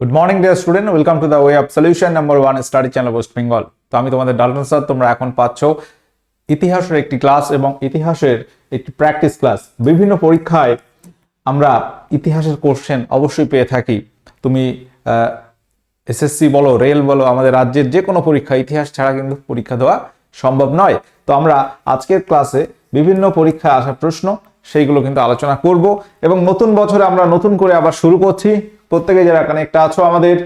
Good morning dear student welcome to the way of solution number one study channel West Bengal তো আমি তোমাদের Dalton sir তোমরা এখন পাচ্ছ ইতিহাসের একটি ক্লাস এবং ইতিহাসের একটি প্র্যাকটিস ক্লাস বিভিন্ন পরীক্ষায় আমরা ইতিহাসের কোশ্চেন অবশ্যই পেয়ে থাকি। তুমি এসএসসি বলো রেল বলো, আমাদের রাজ্যের যে কোনো পরীক্ষা, ইতিহাস ছাড়া কিন্তু পরীক্ষা দেওয়া সম্ভব নয়। তো আমরা আজকের ক্লাসে বিভিন্ন পরীক্ষায় আসা প্রশ্ন সেইগুলো কিন্তু আলোচনা করব এবং নতুন বছরে আমরা নতুন করে আবার শুরু করছি। প্রত্যেকে যারা কানেক্ট আছো আমাদের,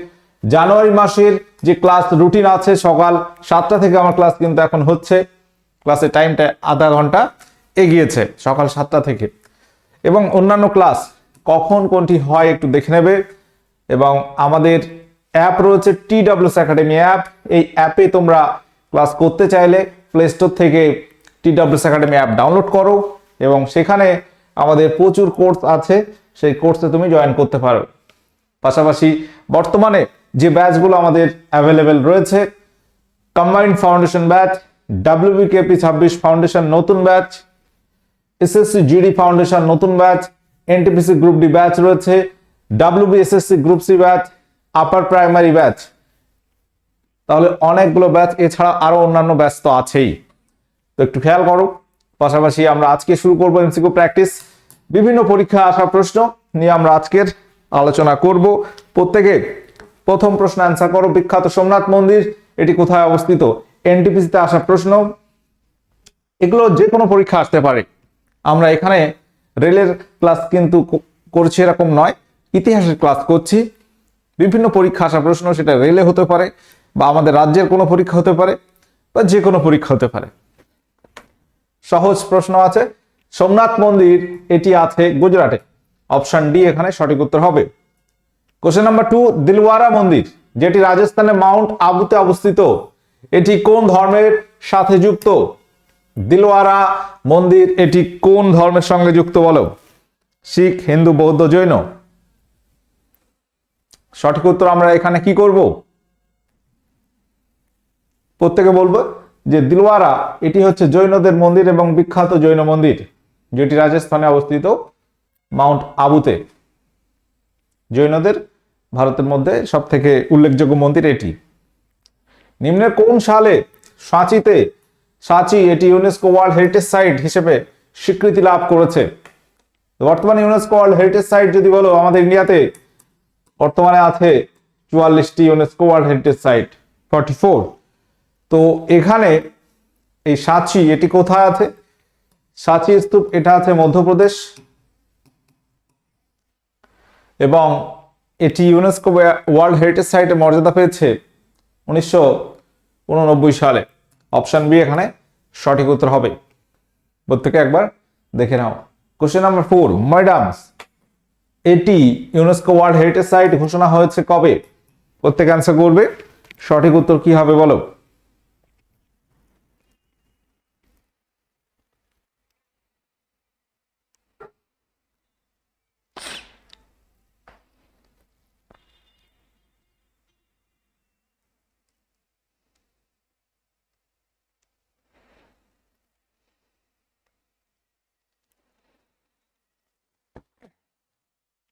জানুয়ারি মাসের যে ক্লাস রুটিন আছে সকাল সাতটা থেকে আমার ক্লাস কিন্তু এখন হচ্ছে ক্লাসের টাইমটা আধা ঘণ্টা এগিয়েছে সকাল সাতটা থেকে। এবং অন্যান্য ক্লাস কখন কোনটি হয় একটু দেখে নেবে এবং আমাদের অ্যাপ রয়েছে টি ডাব্লিউস একাডেমি অ্যাপ এই অ্যাপে তোমরা ক্লাস করতে চাইলে প্লে স্টোর থেকে T W S academy app download করো। এবং সেখানে আমাদের প্রচুর কোর্স আছে, সেই কোর্সে তুমি জয়েন করতে পারো। পাশাপাশি বর্তমানে যে ব্যাচগুলো আমাদের অ্যাভেলেবেল রয়েছে কম্বাইন্ড ফাউন্ডেশন ব্যাচ ডাব্লিউবিকেপি ছাব্বিশ ফাউন্ডেশন নতুন ব্যাচ এসএসসি জিডি ফাউন্ডেশন নতুন batch NTPC group D batch রয়েছে WBSSC group C batch upper primary batch তাহলে অনেকগুলো ব্যাচ এছাড়া আরও অন্যান্য ব্যাচ তো আছেই। তো একটু খেয়াল করো পাশাপাশি আমরা আজকে শুরু করব এমসিকিউ প্র্যাকটিস বিভিন্ন পরীক্ষা আসা প্রশ্ন নিয়ে আমরা আজকের আলোচনা করব। প্রত্যেকে প্রথম প্রশ্ন অ্যান্সার করো। বিখ্যাত সোমনাথ মন্দির, এটি কোথায় অবস্থিত? এনটিপিসিতে আসা প্রশ্ন। এগুলো যে কোনো পরীক্ষা আসতে পারে। আমরা এখানে রেলের ক্লাস কিন্তু করছি এরকম নয়। ইতিহাসের ক্লাস করছি। বিভিন্ন পরীক্ষা আসা প্রশ্ন, সেটা রেলে হতে পারে বা আমাদের রাজ্যের কোনো পরীক্ষা হতে পারে বা যে কোনো পরীক্ষা হতে পারে। সহজ প্রশ্ন আছে। সোমনাথ মন্দির, এটি আছে গুজরাটে। অপশন ডি এখানে সঠিক উত্তর হবে। কোশ্চেন নাম্বার টু দিলওয়ারা মন্দির, যেটি রাজস্থানে মাউন্ট আবুতে অবস্থিত। এটি কোন ধর্মের সাথে যুক্ত? দিলওয়ারা মন্দির, এটি কোন ধর্মের সঙ্গে যুক্ত বলো? শিখ, হিন্দু, বৌদ্ধ, জৈন। সঠিক উত্তর আমরা এখানে কি করব? প্রত্যেকে বলব? যে দিলওয়ারা, এটি হচ্ছে জৈনদের মন্দির এবং বিখ্যাত জৈন মন্দির, যেটি রাজস্থানে অবস্থিত মাউন্ট আবুতে। জৈনদের ভারতের মধ্যে সব থেকে উল্লেখযোগ্য মন্দির এটি। নিম্নের কোন সালে সাঁচিতে, সাঁচি এটি ইউনেস্কো ওয়ার্ল্ড হেরিটেজ সাইট হিসেবে স্বীকৃতি লাভ করেছে? বর্তমানে ইউনেস্কো ওয়ার্ল্ড হেরিটেজ সাইট যদি বলো, আমাদের ইন্ডিয়াতে বর্তমানে আছে চুয়াল্লিশটি UNESCO world heritage site forty four তো এখানে এই সাঁচি, এটি কোথায় আছে? সাঁচি স্তূপ, এটা আছে মধ্যপ্রদেশ। এবং এটি ইউনেস্কো ওয়ার্ল্ড হেরিটেজ সাইটে মর্যাদা পেয়েছে উনিশশো উননব্বই সালে। অপশান বি এখানে সঠিক উত্তর হবে। প্রত্যেকে একবার দেখে নাও। কোশ্চেন নাম্বার ফোর ম্যাডামস এটি ইউনেস্কো ওয়ার্ল্ড হেরিটেজ সাইট ঘোষণা হয়েছে কবে? প্রত্যেক অ্যান্সার করবে। সঠিক উত্তর কি হবে বলো?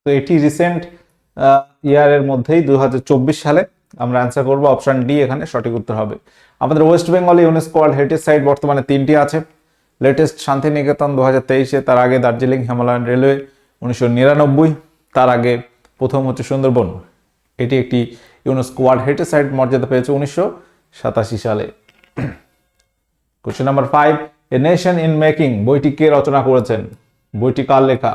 তো এটি রিসেন্ট ইয়ারের মধ্যেই দু হাজার চব্বিশ সালে আমরা অ্যান্সার করব অপশন ডি এখানে সঠিক উত্তর হবে। আমাদের ওয়েস্ট বেঙ্গলে ইউনেস্কো ওয়ার্ল্ড হেরিটেজ সাইট বর্তমানে তিনটি আছে। লেটেস্ট শান্তিনিকেতন দু হাজার তেইশে, তার আগে দার্জিলিং, হিমালয়ান রেলওয়ে উনিশশো নিরানব্বই, তার আগে প্রথম হচ্ছে সুন্দরবন। এটি একটি ইউনেস্কো ওয়ার্ল্ড হেরিটেজ সাইট মর্যাদা পেয়েছে উনিশশো সাতাশি সালে। Question number five a nation in making বইটি কে রচনা করেছেন? বইটি কার লেখা?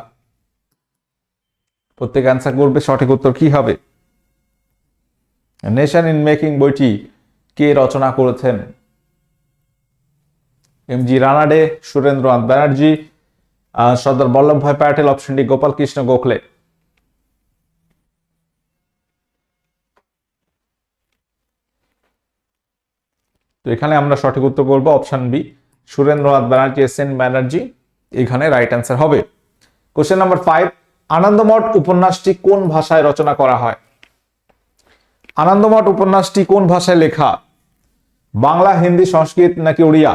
প্রত্যেক অ্যান্সার করবে, সঠিক উত্তর কি হবে? নেশন ইন মেকিং বইটি কে রচনা করেছেন? M G Ranade Surendranath Banerjee Sardar Vallabhbhai Patel option D Gopal Krishna Gokhale. তো এখানে আমরা সঠিক উত্তর করব option B Surendranath Banerjee S N Banerjee, এখানে রাইট অ্যান্সার হবে। কোশ্চেন নাম্বার ফাইভ আনন্দমঠ উপন্যাসটি কোন ভাষায় রচনা করা হয়? আনন্দমঠ উপন্যাসটি কোন ভাষায় লেখা? বাংলা, হিন্দি, সংস্কৃত নাকি ওড়িয়া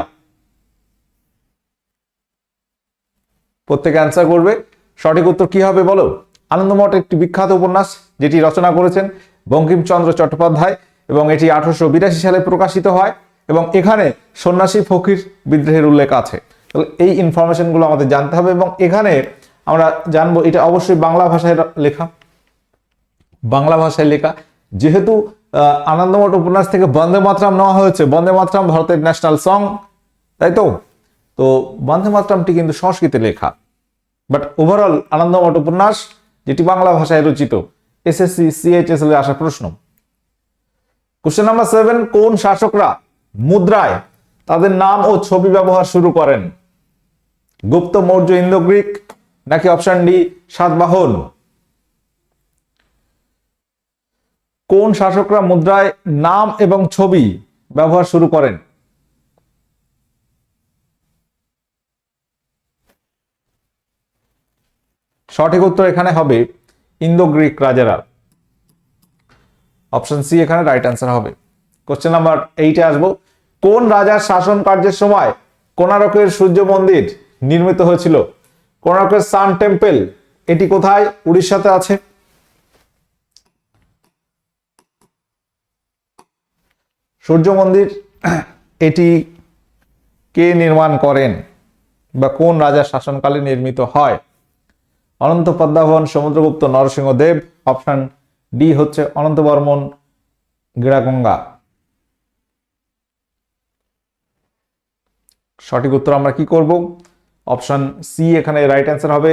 প্রত্যেকে অ্যান্সার করবে। সঠিক উত্তর কি হবে বলো? আনন্দমঠ একটি বিখ্যাত উপন্যাস যেটি রচনা করেছেন বঙ্কিমচন্দ্র চট্টোপাধ্যায় এবং এটি আঠারোশো বিরাশি সালে প্রকাশিত হয় এবং এখানে সন্ন্যাসী ফকির বিদ্রোহের উল্লেখ আছে। তাহলে এই ইনফরমেশনগুলো আমাদের জানতে হবে এবং এখানে আমরা জানব, এটা অবশ্যই বাংলা ভাষায় লেখা। বাংলা ভাষায় লেখা। যেহেতু আনন্দমঠ উপন্যাস থেকে বন্দে মাতরাম নেওয়া হয়েছে, বন্দে মাতরাম ভারতের ন্যাশনাল সং তাই তো? তো বন্দে মাতরামটি কিন্তু সংস্কৃতে লেখা। বাট ওভারঅল আনন্দমঠ উপন্যাস, যেটি বাংলা ভাষায় রচিত এসএসসি সিএইচএসএল এ আসা প্রশ্ন। কোশ্চেন নাম্বার সেভেন কোন শাসকরা মুদ্রায় তাদের নাম ও ছবি ব্যবহার শুরু করেন? গুপ্ত, মৌর্য, ইন্দো, গ্রিক নাকি অপশন ডি সাতবাহন কোন শাসকরা মুদ্রায় নাম এবং ছবি ব্যবহার শুরু করেন? সঠিক উত্তর এখানে হবে ইন্দো গ্রিক রাজারা। অপশন সি এখানে রাইট অ্যান্সার হবে। কোশ্চেন নাম্বার এইটে আসব। কোন রাজার শাসন কার্যের সময় কোনারকের সূর্য মন্দির নির্মিত হয়েছিল? কোনারকের সান টেম্পল, এটি কোথায়? উড়িষ্যাতে আছে। সূর্য মন্দির, এটি কে নির্মাণ করেন বা কোন রাজার শাসনকালে নির্মিত হয়? অনন্ত পদ্মাবন, সমুদ্রগুপ্ত, নরসিংহ দেব, অপশন ডি হচ্ছে অনন্ত বর্মন গিড়াগঙ্গা সঠিক উত্তর আমরা কি করব? অপশন সি এখানে রাইট অ্যান্সার হবে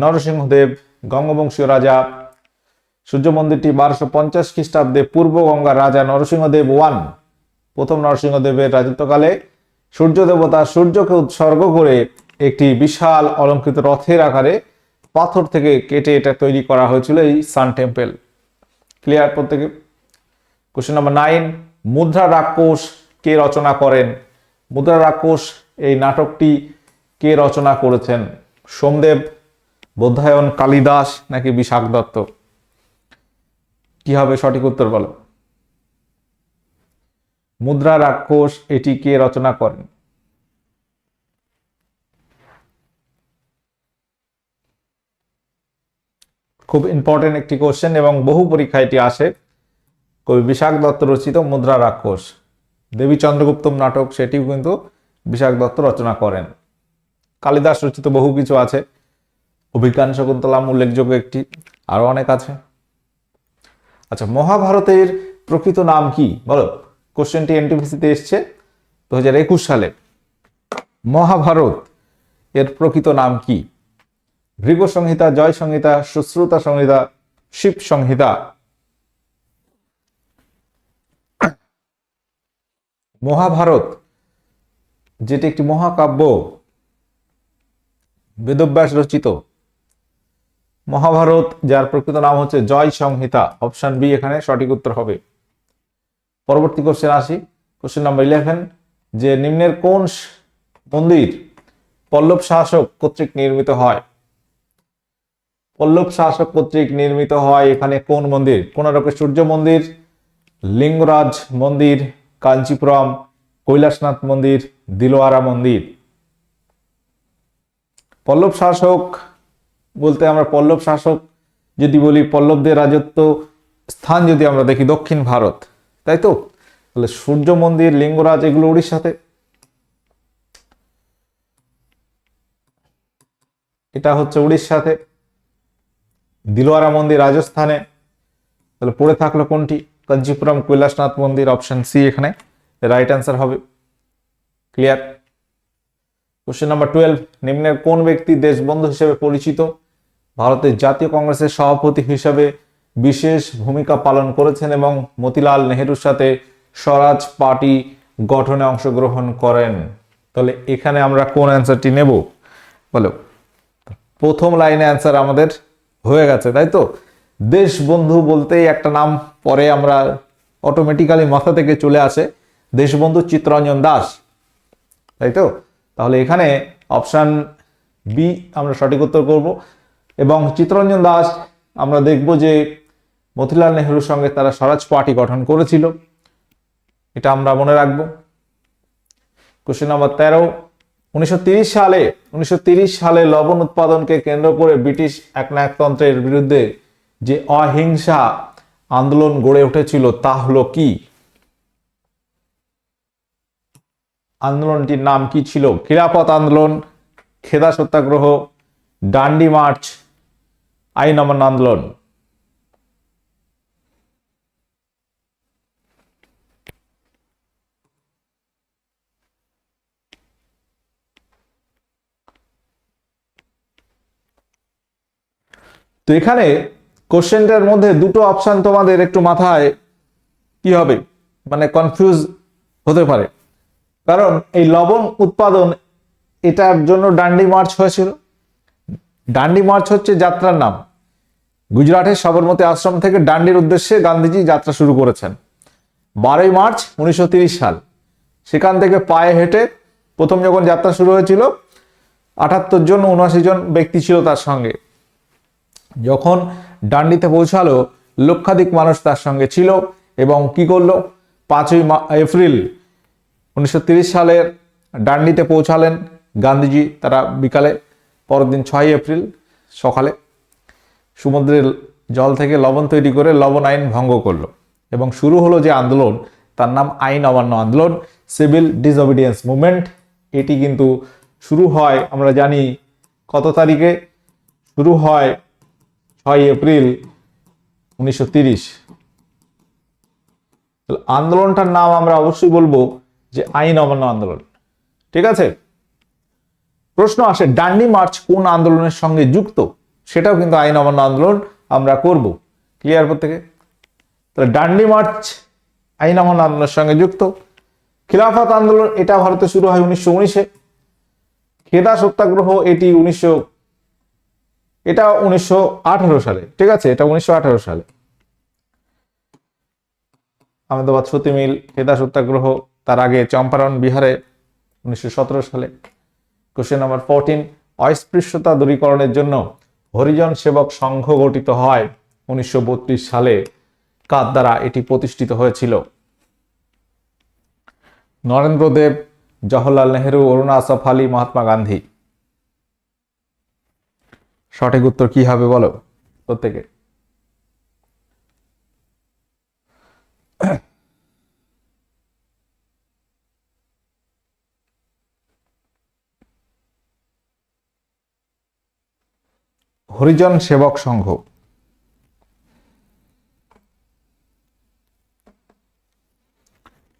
নরসিংহদেব, গঙ্গবংশীয় রাজা। সূর্য মন্দিরটি বারোশো পঞ্চাশ খ্রিস্টাব্দে পূর্ব গঙ্গার রাজা নরসিংহদেব ওয়ান প্রথম নরসিংহদেবের রাজত্বকালে সূর্য দেবতা সূর্যকে উৎসর্গ করে একটি বিশাল অলঙ্কৃত রথের আকারে পাথর থেকে কেটে এটা তৈরি করা হয়েছিল এই সান টেম্পল। ক্লিয়ার প্রত্যেকে? Question number nine Mudrarakshasa কে রচনা করেন? মুদ্রা রাক্ষস এই নাটকটি কে রচনা করেছেন? সোমদেব, বোধায়ন, কালিদাস নাকি বিশাখ দত্ত? কি হবে সঠিক উত্তর বলো? মুদ্রা রাক্ষস, এটি কে রচনা করেন? খুব ইম্পর্টেন্ট একটি কোশ্চেন এবং বহু পরীক্ষা এটি আসে। কবি বিশাখ দত্ত রচিত মুদ্রা রাক্ষস। দেবী চন্দ্রগুপ্তম নাটক, সেটিও কিন্তু বিশাখ দত্ত রচনা করেন। কালিদাস রচিত বহু কিছু আছে। অভিজ্ঞান শকুন্তলাম উল্লেখযোগ্য একটি, আরও অনেক আছে। আচ্ছা মহাভারতের প্রকৃত নাম কি? বলো, কোশ্চেনটি এনটিপিসিতে এসছে দু হাজার একুশ সালে। মহাভারত এর প্রকৃত নাম কি? ভৃগ সংহিতা, জয় সংহিতা, সুশ্রুতা সংহিতা, শিব সংহিতা। মহাভারত, যেটি একটি মহাকাব্য বেদব্যাস রচিত। মহাভারত, যার প্রকৃত নাম হচ্ছে জয় সংহিতা অপশন বি এখানে সঠিক উত্তর হবে। পরবর্তী কোশ্চেন আসি। কোশ্চেন নাম্বার ইলেভেন যে নিম্নের কোন মন্দির পল্লব শাসক কর্তৃক নির্মিত হয়? পল্লব শাসক কর্তৃক নির্মিত হয় এখানে কোন মন্দির? কোনারকের সূর্য মন্দির, লিঙ্গরাজ মন্দির, কাঞ্চিপুরম, কৈলাসনাথ মন্দির, দিলোয়ারা মন্দির। পল্লব শাসক বলতে আমরা পল্লব শাসক যদি বলি, পল্লবদের রাজত্ব স্থান যদি আমরা দেখি দক্ষিণ ভারত, তাই তো? তাহলে সূর্য মন্দির, লিঙ্গরাজ এগুলো উড়িষ্যাতে। এটা হচ্ছে উড়িষ্যাতে। দিলোয়ারা মন্দির রাজস্থানে। তাহলে পড়ে থাকল কোনটি? কাঞ্চিপুরম, কৈলাসনাথ মন্দির, অপশন সি এখানে। রাইট অ্যান্সার হবে। ক্লিয়ার কোশ্চেন নাম্বার টুয়েলভ নিম্নের কোন ব্যক্তি দেশবন্ধু হিসেবে পরিচিত? ভারতের জাতীয় কংগ্রেসের সভাপতি হিসেবে বিশেষ ভূমিকা পালন করেছেন এবং মতিলাল নেহেরুর সাথে স্বরাজ পার্টি গঠনে অংশগ্রহণ করেন। তাহলে এখানে আমরা কোন অ্যান্সারটি নেব? বলো। প্রথম লাইনে অ্যান্সার আমাদের হয়ে গেছে, তাই তো? দেশবন্ধু বলতেই একটা নাম পরে আমরা অটোমেটিক্যালি মাথা থেকে চলে আসে। দেশবন্ধু চিত্তরঞ্জন দাস, তাই তো? তাহলে এখানে অপশান বি আমরা সঠিক উত্তর করব এবং চিত্তরঞ্জন দাস, আমরা দেখব যে মতিলাল নেহরুর সঙ্গে তারা স্বরাজ পার্টি গঠন করেছিল। এটা আমরা মনে রাখব। কোশ্চেন নাম্বার তেরো। উনিশশো সালে উনিশশো সালে লবণ উৎপাদনকে কেন্দ্র করে ব্রিটিশ একনায়কতন্ত্রের বিরুদ্ধে যে অহিংসা আন্দোলন গড়ে উঠেছিল তা হলো কি? আন্দোলনটির নাম কি ছিল? খিলাফত আন্দোলন, খেদা সত্যাগ্রহ, ডান্ডি মার্চ আইন অমান্য আন্দোলন। তো এখানে কোশ্চেনটার মধ্যে দুটো অপশন তোমাদের একটু মাথায় কি হবে? মানে কনফিউজ হতে পারে। কারণ এই লবণ উৎপাদন, এটার জন্য ডান্ডি মার্চ হয়েছিল। ডান্ডি মার্চ হচ্ছে যাত্রার নাম। গুজরাটের সবরমতী আশ্রম থেকে ডান্ডির উদ্দেশ্যে গান্ধীজি যাত্রা শুরু করেছেন। বারোই মার্চ উনিশশো সাল। সেখান থেকে পায়ে হেঁটে প্রথম যখন যাত্রা শুরু হয়েছিল, আটাত্তর জন উনআশি জন ব্যক্তি ছিল তার সঙ্গে। যখন ডান্ডিতে পৌঁছালো, লক্ষাধিক মানুষ তার সঙ্গে ছিল এবং কি করল? পাঁচই এপ্রিল উনিশশো সালের ডান্ডিতে পৌঁছালেন। গান্ধীজি তারা বিকালে পরের দিন ছয় এপ্রিল সকালে সমুদ্রের জল থেকে লবণ তৈরি করে লবণ আইন ভঙ্গ করল এবং শুরু হলো যে আন্দোলন, তার নাম আইন অমান্য আন্দোলন, সিভিল ডিসঅবিডিয়েন্স মুভমেন্ট। এটি কিন্তু শুরু হয়, আমরা জানি কত তারিখে? শুরু হয় ছয় এপ্রিল উনিশশো তিরিশ। আন্দোলনটার নাম আমরা অবশ্যই বলব যে আইন অমান্য আন্দোলন। ঠিক আছে? প্রশ্ন আসে, ডান্ডি মার্চ কোন আন্দোলনের সঙ্গে যুক্ত? সেটাও কিন্তু আইন অমান্য আন্দোলন আমরা করব। ক্লিয়ার থেকে তাহলে ডান্ডি মার্চ আইন অমান্য আন্দোলনের সঙ্গে যুক্ত। খিলাফত আন্দোলন, এটা ভারতে শুরু হয় উনিশশো উনিশে। খেদা সত্যাগ্রহ, এটি উনিশশো, এটা উনিশশো আঠারো সালে। ঠিক আছে? এটা উনিশশো আঠারো সালে। আহমেদাবাদ সতী মিল, খেদা সত্যাগ্রহ তার আগে চম্পারণ বিহারে উনিশশো সতেরো সালে কোশ্চেন নাম্বার ফোরটিন অস্পৃশ্যতা দূরীকরণের জন্য হরিজন সেবক সংঘ গঠিত হয় উনিশশো বত্রিশ সালে, কার দ্বারা এটি প্রতিষ্ঠিত হয়েছিল? নরেন্দ্র দেব, জওহরলাল নেহেরু অরুণা আসফ আলী, মহাত্মা গান্ধী। সঠিক উত্তর কি হবে বলো? প্রত্যেকে হরিজন সেবক সংঘ।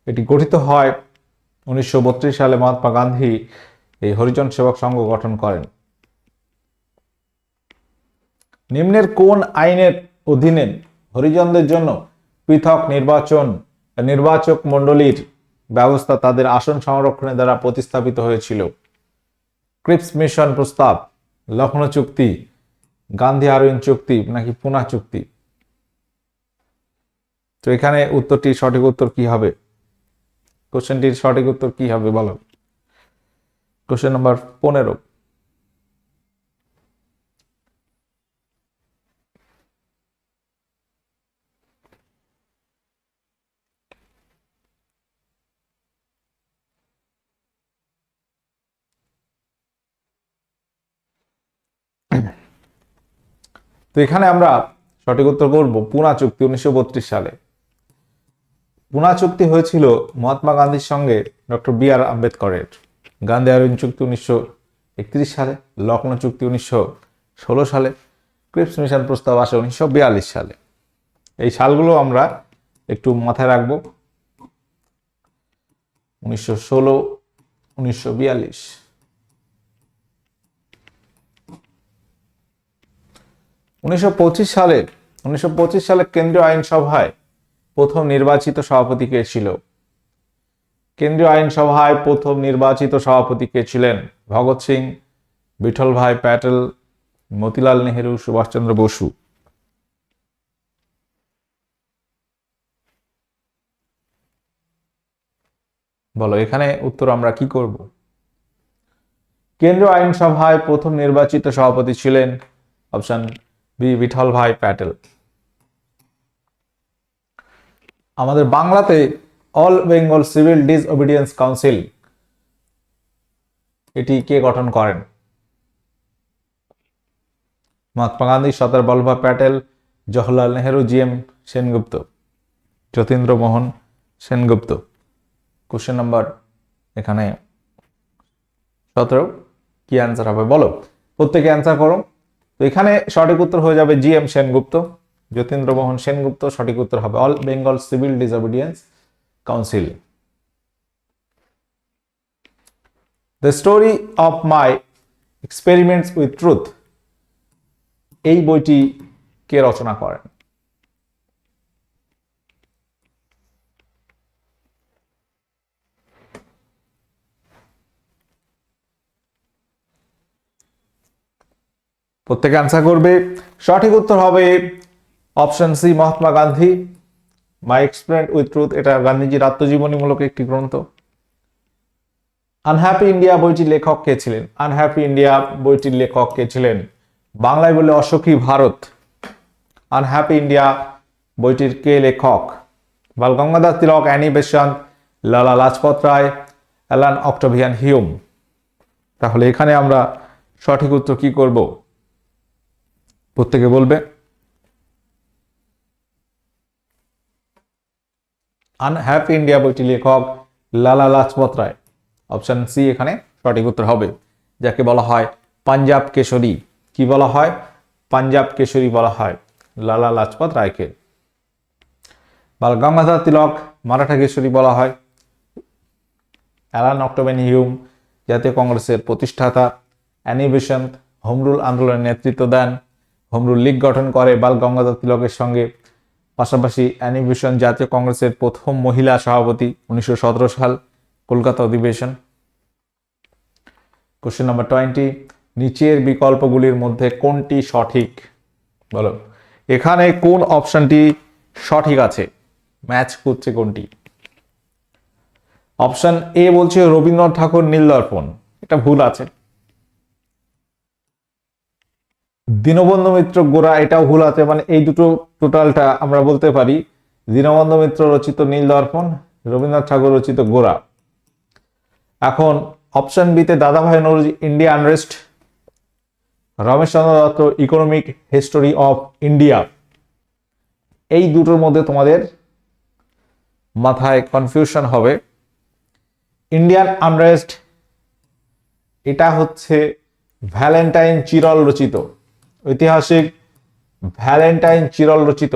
এটি গঠিত হয় উনিশশো সালে মহাত্মা গান্ধী এই হরিজন সেবক সংঘ গঠন করেন। নিম্নের কোন আইনের অধীনে হরিজনদের জন্য পৃথক নির্বাচন, নির্বাচক মণ্ডলীর ব্যবস্থা তাদের আসন সংরক্ষণের দ্বারা প্রতিস্থাপিত হয়েছিল? ক্রিপস মিশন প্রস্তাব, লখনৌ চুক্তি গান্ধী আরইন চুক্তি, নাকি পুনা চুক্তি? তো এখানে উত্তরটি সঠিক উত্তর কি হবে? কোশ্চেনটির সঠিক উত্তর কি হবে বলো? কোশ্চেন নাম্বার পনেরো। তো এখানে আমরা সঠিক উত্তর করব পুনা চুক্তি উনিশশো বত্রিশ সালে। পুনা চুক্তি হয়েছিল মহাত্মা গান্ধীর সঙ্গে ডক্টর বি আর আম্বেদকরের। গান্ধী আরইন চুক্তি উনিশশো একত্রিশ সালে লখনৌ চুক্তি উনিশশো ষোলো সালে, ক্রিপস মিশন প্রস্তাব আসে উনিশশো বিয়াল্লিশ সালে। এই সালগুলো আমরা একটু মাথায় রাখব। উনিশশো ষোলো, উনিশশো বিয়াল্লিশ। উনিশশো পঁচিশ সালে, উনিশশো পঁচিশ সালে কেন্দ্রীয় আইনসভায় প্রথম নির্বাচিত সভাপতি কে ছিল? কেন্দ্রীয় আইনসভায় প্রথম নির্বাচিত সভাপতি কে ছিলেন ভগৎ সিং, বিঠল ভাই প্যাটেল, মতিলাল নেহেরু, সুভাষচন্দ্র বসু। বলো, এখানে উত্তর আমরা কি করব? কেন্দ্রীয় আইনসভায় প্রথম নির্বাচিত সভাপতি ছিলেন অপশন বি বিঠল ভাই প্যাটেল। আমাদের বাংলাতে all Bengal civil disobedience council, এটি কে গঠন করেন? Mahatma Gandhi, Sardar Vallabhbhai Patel, Jawaharlal Nehru, J M Sengupta, Jatindra Mohan Sengupta. Question number এখানে সতেরো। কি অ্যান্সার হবে? বলো। প্রত্যেকে অ্যান্সার করো। তো এখানে সঠিক উত্তর হয়ে যাবে জি এম সেনগুপ্ত যতীন্দ্র মোহন সেনগুপ্ত, সঠিক উত্তর হবে all Bengal civil disobedience council. The story of my experiments with truth এই বইটি কে রচনা করেন? প্রত্যেকে অ্যান্সার করবে। সঠিক উত্তর হবে option C Mahatma Gandhi. My experiment with truth এটা গান্ধীজির আত্মজীবনীমূলক একটি গ্রন্থ। আনহ্যাপি ইন্ডিয়া বইটির লেখক কে ছিলেন? আনহ্যাপি ইন্ডিয়া বইটির লেখক কে ছিলেন? বাংলায় বলে অসখী ভারত। আনহ্যাপি ইন্ডিয়া বইটির কে লেখক? Bal Gangadhar Tilak, Annie Besant Lala Lajpat Rai, Allan Octavian Hume. তাহলে এখানে আমরা সঠিক উত্তর কি করব? প্রত্যেকে বলবে আনহ্যাপি ইন্ডিয়া বইটি লেখক লালা লাজপত রায়। অপশন সি এখানে সঠিক উত্তর হবে, যাকে বলা হয় পাঞ্জাব কেশরী। কি বলা হয়? পাঞ্জাব কেশরী বলা হয় লালা লাজপত রায়কে। বাল গঙ্গাধর তিলক মারাঠা কেশরী বলা হয়। অ্যালান অক্টোবেন হিউম জাতীয় কংগ্রেসের প্রতিষ্ঠাতা। অ্যানি বেসান্ত হোমরুল আন্দোলনের নেতৃত্ব দেন। হোমরুল লীগ গঠন করে, বাল গঙ্গাধর তিলকের সঙ্গে। পাশাপাশি অ্যানি বেসান্ত জাতীয় কংগ্রেসের প্রথম মহিলা সভাপতি উনিশশো সতেরো সাল, কলকাতা অধিবেশন। কোশ্চেন নাম্বার টোয়েন্টি নিচের বিকল্পগুলির মধ্যে কোনটি সঠিক? বলো। এখানে কোন অপশনটি সঠিক আছে? ম্যাচ করছে কোনটি? অপশন এ বলছে রবীন্দ্রনাথ ঠাকুর নীলদর্পণ এটা ভুল আছে। দীনবন্ধু মিত্র গোড়া, এটাও ভুল আছে মানে এই দুটো টোটালটা আমরা বলতে পারি। দীনবন্ধু মিত্র রচিত নীল দর্পণ, রবীন্দ্রনাথ ঠাকুর রচিত গোড়া। এখন অপশন বিতে Dadabhai Naoroji India unrest Romeshchandra Dutt economic history of India এই দুটোর মধ্যে তোমাদের মাথায় কনফিউশন হবে। ইন্ডিয়ান আনরেস্ট এটা হচ্ছে ভ্যালেন্টাইন চিরল রচিত। ঐতিহাসিক ভ্যালেন্টাইন চিরল রচিত।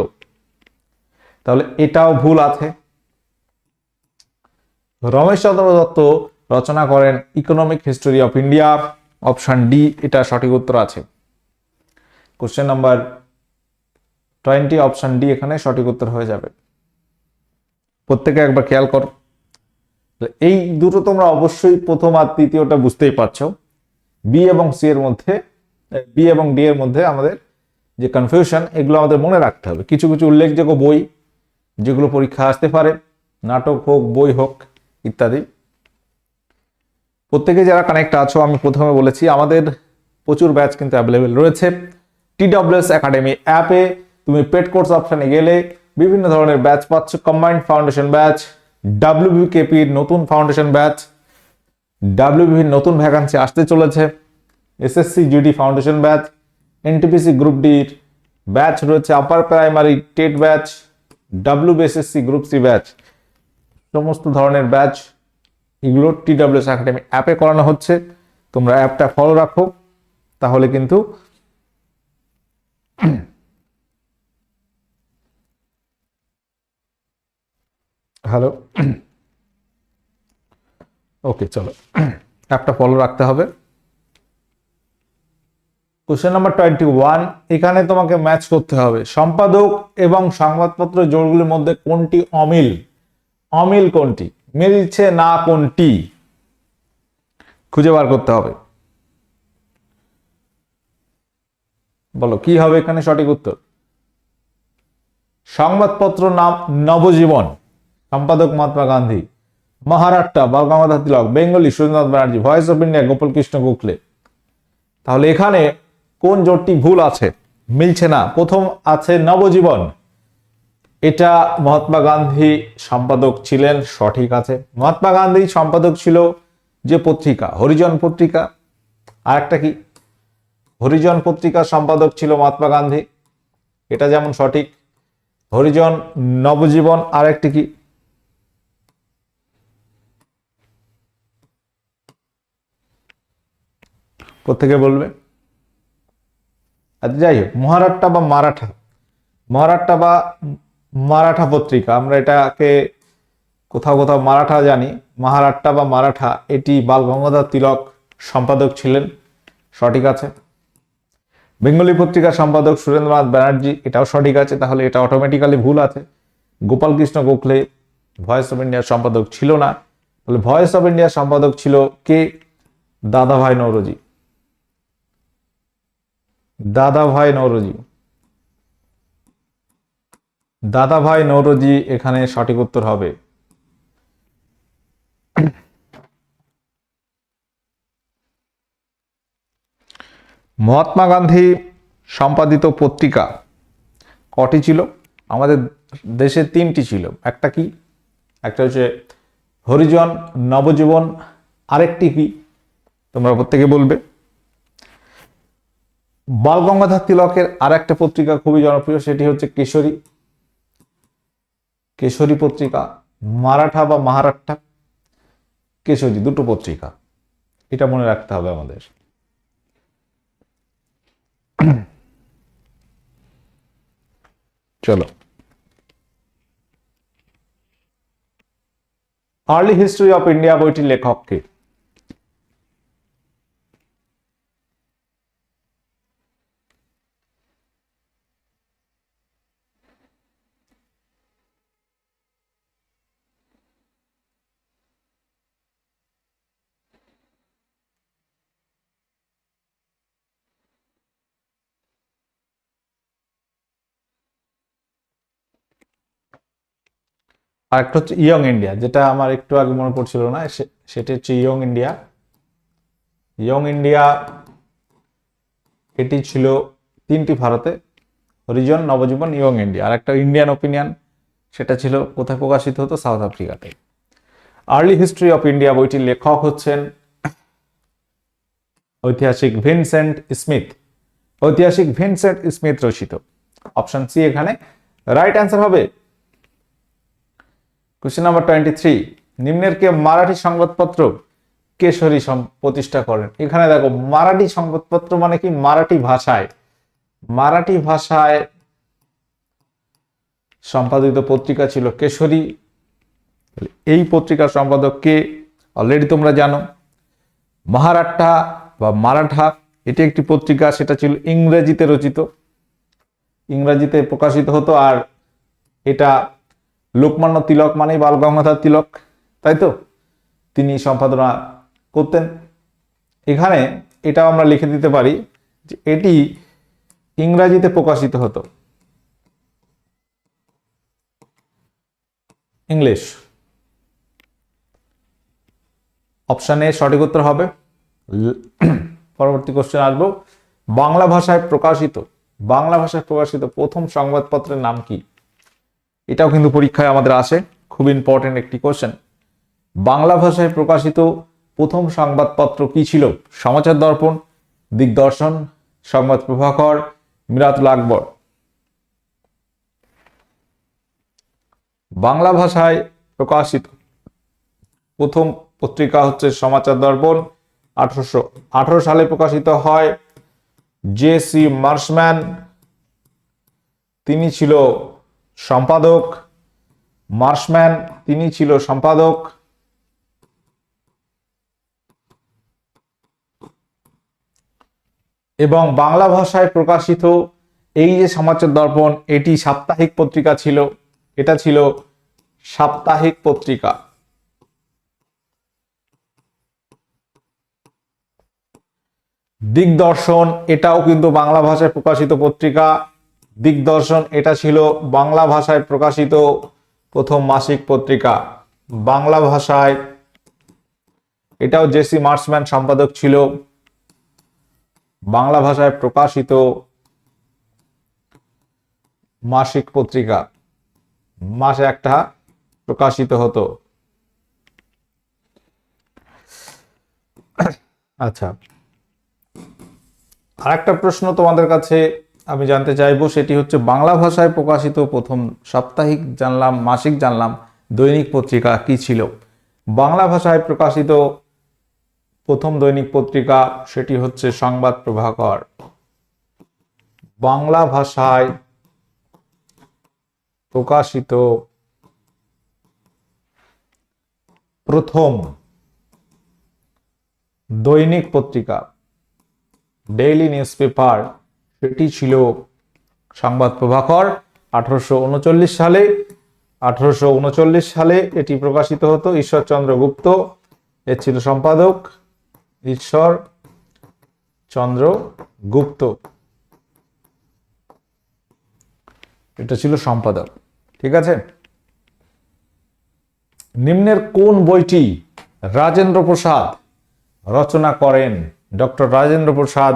তাহলে এটাও ভুল আছে। রমেশচন্দ্র দত্ত রচনা করেন economic history of India option D এটা সঠিক উত্তর আছে। Question number twenty option D এখানে সঠিক উত্তর হয়ে যাবে। প্রত্যেকে একবার খেয়াল কর। এই দুটো তোমরা অবশ্যই প্রথম আর তৃতীয়টা বুঝতেই পারছ। বি এবং সি এর মধ্যে বি এবং ডি এর মধ্যে আমাদের যে কনফিউশন এগুলো আমাদের মনে রাখতে হবে। কিছু কিছু উল্লেখযোগ্য বই যেগুলো পরীক্ষা আসতে পারে, নাটক হোক, বই হোক, ইত্যাদি। প্রত্যেকে যারা কানেক্ট আছো, আমি প্রথমে বলেছি, আমাদের প্রচুর ব্যাচ কিন্তু অ্যাভেলেবেল রয়েছে। টিডব্লিউএস একাডেমি অ্যাপে তুমি পেড কোর্স অপশানে গেলে বিভিন্ন ধরনের ব্যাচ পাচ্ছ। কম্বাইন্ড ফাউন্ডেশন ব্যাচ ডাব্লিউবিকেপির নতুন ফাউন্ডেশন ব্যাচ ডাব্লিউবির নতুন ভ্যাকান্সি আসতে চলেছে। SSC GD foundation batch NTPC group ডির ব্যাচ রয়েছে upper primary TET batch WBSSC group C batch সমস্ত ধরনের ব্যাচ এগুলো টিডব্লিউএস একাডেমি অ্যাপে করানো হচ্ছে। তোমরা অ্যাপটা ফলো রাখো, তাহলে কিন্তু হ্যালো ওকে চলো। অ্যাপটা ফলো রাখতে হবে। কোশ্চেন নাম্বার টোয়েন্টি ওয়ান এখানে তোমাকে ম্যাচ করতে হবে। সম্পাদক এবং সংবাদপত্র জোরগুলির মধ্যে কোনটি অমিল? অমিল কোনটি? মিলছে না কোনটি? খুঁজে বার করতে হবে। বলো, কি হবে এখানে সঠিক উত্তর? সংবাদপত্র নাম নবজীবন। সম্পাদক Mahatma Gandhi. Maharashtra Bal Gangadhar Tilak. Bengali Surendranath Banerjee. Voice of India Gopal Krishna Gokhale. তাহলে এখানে কোন জোটটি ভুল আছে? মিলছে না। প্রথম আছে নবজীবন। এটা মহাত্মা গান্ধী সম্পাদক ছিলেন, সঠিক আছে। মহাত্মা গান্ধী সম্পাদক ছিল যে পত্রিকা? হরিজন পত্রিকা। আর একটা কি? হরিজন পত্রিকার সম্পাদক ছিল মহাত্মা গান্ধী। এটা যেমন সঠিক। হরিজন নবজীবন আর একটি কি? প্রত্যেকে বলবে। যাই হোক, মহারাট্টা বা মারাঠা। মহারাট্টা বা মারাঠা পত্রিকা, আমরা এটাকে কোথাও কোথাও মারাঠা জানি, মহারাট্টা বা মারাঠা, এটি বাল গঙ্গাধর তিলক সম্পাদক ছিলেন, সঠিক আছে। বেঙ্গলি পত্রিকার সম্পাদক সুরেন্দ্রনাথ ব্যানার্জি, এটাও সঠিক আছে, তাহলে এটা অটোমেটিক্যালি ভুল আছে। গোপাল কৃষ্ণ গোখলে ভয়েস অফ ইন্ডিয়ার সম্পাদক ছিল না, তাহলে ভয়েস অফ ইন্ডিয়ার সম্পাদক ছিল কে? দাদাভাই নৌরজি দাদাভাই নৌরজি। দাদাভাই নৌরজি এখানে সঠিক উত্তর হবে। মহাত্মা গান্ধী সম্পাদিত পত্রিকা কটি ছিল? আমাদের দেশে তিনটি ছিল। একটা কি? একটা হচ্ছে হরিজন নবজীবন, আরেকটি কি? তোমরা প্রত্যেকে বলবে। বাল গঙ্গাধর তিলকের আর একটা পত্রিকা খুবই জনপ্রিয়, সেটি হচ্ছে কেশরী। কেশরী পত্রিকা, মারাঠা বা মাহারাট্টা। কেশরী, দুটো পত্রিকা। এটা মনে রাখতে হবে আমাদের। চলো। আর্লি হিস্ট্রি অফ ইন্ডিয়া বইটির লেখককে আর একটা হচ্ছে ইয়ং ইন্ডিয়া যেটা আমার একটু আগে মনে পড়ছিল না সেটা হচ্ছে ইয়ং ইন্ডিয়া ইয়ং ইন্ডিয়া এটি ছিল তিনটি ভারতে হরিজন নবজীবন ইয়ং ইন্ডিয়া আর একটা ইন্ডিয়ান ওপিনিয়ন সেটা ছিল কোথায় প্রকাশিত হতো? সাউথ আফ্রিকাতে আর্লি হিস্ট্রি অফ ইন্ডিয়া বইটির লেখক হচ্ছেন ঐতিহাসিক ভিনসেন্ট স্মিথ। ঐতিহাসিক ভিনসেন্ট স্মিথ রচিত। অপশন সি এখানে। রাইট অ্যান্সার হবে কোশ্চেন নাম্বার টোয়েন্টি থ্রি নিম্নের কে মারাঠি সংবাদপত্র কেশরী প্রতিষ্ঠা করেন? এখানে দেখো, মারাঠি সংবাদপত্র মানে কি? মারাঠি ভাষায়। মারাঠি ভাষায় সম্পাদিত পত্রিকা ছিল কেশরী। এই পত্রিকার সম্পাদক কে? অলরেডি তোমরা জানো। মহারাট্টা বা মারাঠা, এটি একটি পত্রিকা, সেটা ছিল ইংরেজিতে রচিত। ইংরেজিতে প্রকাশিত হতো আর এটা লোকমান্য তিলক মানেই বাল গঙ্গাধর তিলক, তাই তো? তিনি সম্পাদনা করতেন। এখানে এটাও আমরা লিখে দিতে পারি যে এটি ইংরাজিতে প্রকাশিত হতো। ইংলিশ। অপশন সঠিক উত্তর হবে। পরবর্তী কোশ্চেন আসব। বাংলা ভাষায় প্রকাশিত, বাংলা ভাষায় প্রকাশিত প্রথম সংবাদপত্রের নাম কি? এটাও কিন্তু পরীক্ষায় আমাদের আসে। খুব ইম্পর্টেন্ট একটি কোশ্চেন বাংলা ভাষায় প্রকাশিত প্রথম সংবাদপত্র কি ছিল? সমাচার দর্পণ, দিগদর্শন, সংবাদ প্রভাকর মিরাতুল আকবর বাংলা ভাষায় প্রকাশিত প্রথম পত্রিকা হচ্ছে সমাচার দর্পণ। আঠারোশো, আঠারো সালে প্রকাশিত হয়। জে সি মার্সম্যান তিনি ছিল সম্পাদক, মার্শম্যান তিনি ছিল সম্পাদক। এবং বাংলা ভাষায় প্রকাশিত এই যে সমাচার দর্পণ, এটি সাপ্তাহিক পত্রিকা ছিল। এটা ছিল সাপ্তাহিক পত্রিকা। দিগদর্শন, এটাও কিন্তু বাংলা ভাষায় প্রকাশিত পত্রিকা। দিগদর্শন, এটা ছিল বাংলা ভাষায় প্রকাশিত প্রথম মাসিক পত্রিকা। বাংলা ভাষায়, এটাও জেসি মার্সম্যান সম্পাদক ছিল। বাংলা ভাষায় প্রকাশিত মাসিক পত্রিকা। মাসে একটা প্রকাশিত হতো। আচ্ছা। আর একটা প্রশ্ন তোমাদের কাছে আমি জানতে চাইব সেটি হচ্ছে বাংলা ভাষায় প্রকাশিত প্রথম সাপ্তাহিক জানলাম, মাসিক জানলাম, দৈনিক পত্রিকা কি ছিল? বাংলা ভাষায় প্রকাশিত প্রথম দৈনিক পত্রিকা সেটি হচ্ছে সংবাদ প্রভাকর। বাংলা ভাষায় প্রকাশিত প্রথম দৈনিক পত্রিকা ডেইলি নিউজ পেপার সেটি ছিল সংবাদ প্রভাকর আঠারোশো উনচল্লিশ সালে। আঠারোশো উনচল্লিশ সালে এটি প্রকাশিত হতো ঈশ্বরচন্দ্র গুপ্ত। এর ছিল সম্পাদক ঈশ্বর চন্দ্র গুপ্ত। এটা ছিল সম্পাদক, ঠিক আছে? নিম্নের কোন বইটি রাজেন্দ্র প্রসাদ রচনা করেন? ডক্টর রাজেন্দ্র প্রসাদ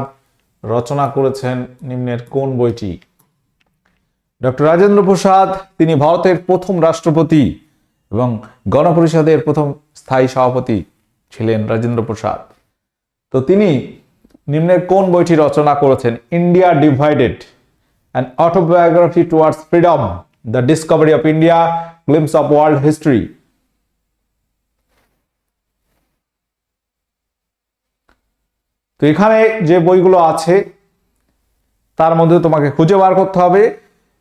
রচনা করেছেন নিম্নের কোন বইটি? ডক্টর রাজেন্দ্র প্রসাদ, তিনি ভারতের প্রথম রাষ্ট্রপতি এবং গণপরিষদের প্রথম স্থায়ী সভাপতি ছিলেন রাজেন্দ্র প্রসাদ। তো তিনি নিম্নের কোন বইটি রচনা করেছেন? India divided an autobiography towards freedom the discovery of India glimpses of world history তো এখানে যে বইগুলো আছে, তার মধ্যে তোমাকে খুঁজে বার করতে হবে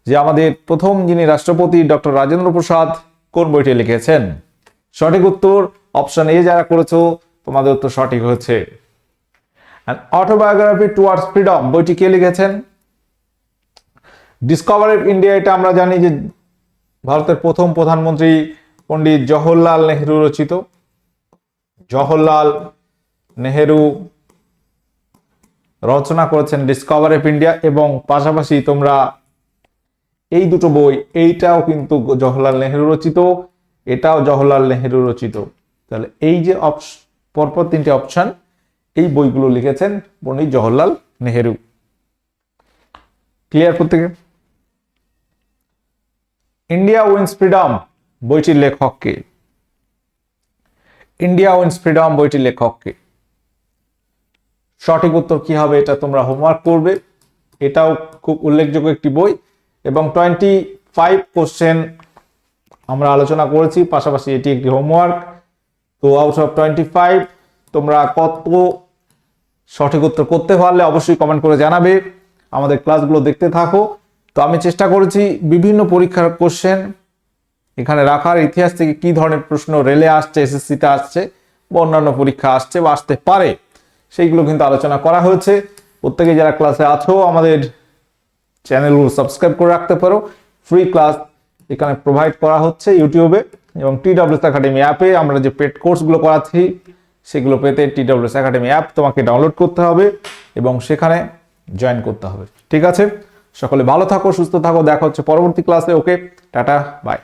যে আমাদের প্রথম যিনি রাষ্ট্রপতি ডক্টর রাজেন্দ্র প্রসাদ কোন বইটি লিখেছেন? সঠিক উত্তর অপশন এ যারা করেছ, তোমাদের উত্তর সঠিক হয়েছে। অটোবায়োগ্রাফি টুয়ার্ডস ফ্রিডম বইটি কে লিখেছেন? ডিসকভার অফ ইন্ডিয়া এটা আমরা জানি যে ভারতের প্রথম প্রধানমন্ত্রী পণ্ডিত জওহরলাল নেহরু রচিত। জওহরলাল নেহেরু রচনা করেছেন ডিসকভার অফ ইন্ডিয়া এবং পাশাপাশি তোমরা এই দুটো বই, এইটাও কিন্তু জওহরলাল নেহেরু রচিত, এটাও জওহরলাল নেহেরু রচিত। তাহলে এই যে পরপর তিনটে অপশন এই বইগুলো লিখেছেন পণ্ডিত জওহরলাল নেহেরু। ক্লিয়ার প্রত্যেকে? ইন্ডিয়া উইন্স ফ্রিডম বইটির লেখককে ইন্ডিয়া উইন্স ফ্রিডম বইটির লেখককে সঠিক উত্তর কি হবে এটা তোমরা হোমওয়ার্ক করবে। এটাও খুব উল্লেখযোগ্য একটি বই এবং টোয়েন্টি ফাইভ কোশ্চেন আমরা আলোচনা করেছি, পাশাপাশি এটি একটি হোমওয়ার্ক তো আউট অফ টোয়েন্টি ফাইভ তোমরা কত সঠিক উত্তর করতে পারলে অবশ্যই কমেন্ট করে জানাবে, আমাদের ক্লাসগুলো দেখতে থাকো। তো আমি চেষ্টা করেছি বিভিন্ন পরীক্ষার কোশ্চেন এখানে রাখার, ইতিহাস থেকে কি ধরনের প্রশ্ন রেলে আসছে এসএসসিতে আসছে বা অন্যান্য পরীক্ষা আসছে বা আসতে পারে। সেইগুলো কিন্তু আলোচনা করা হয়েছে। প্রত্যেকে যারা ক্লাসে আছো, আমাদের চ্যানেলগুলো সাবস্ক্রাইব করে রাখতে পারো। ফ্রি ক্লাস এখানে প্রোভাইড করা হচ্ছে ইউটিউবে এবং টি ডাব্লিউএস একাডেমি অ্যাপে আমরা যে পেড কোর্সগুলো করাচ্ছি, সেগুলো পেতে T W S academy app তোমাকে ডাউনলোড করতে হবে এবং সেখানে জয়েন করতে হবে। ঠিক আছে? সকলে ভালো থাকো, সুস্থ থাকো, দেখা হচ্ছে পরবর্তী ক্লাসে ওকে টাটা বাই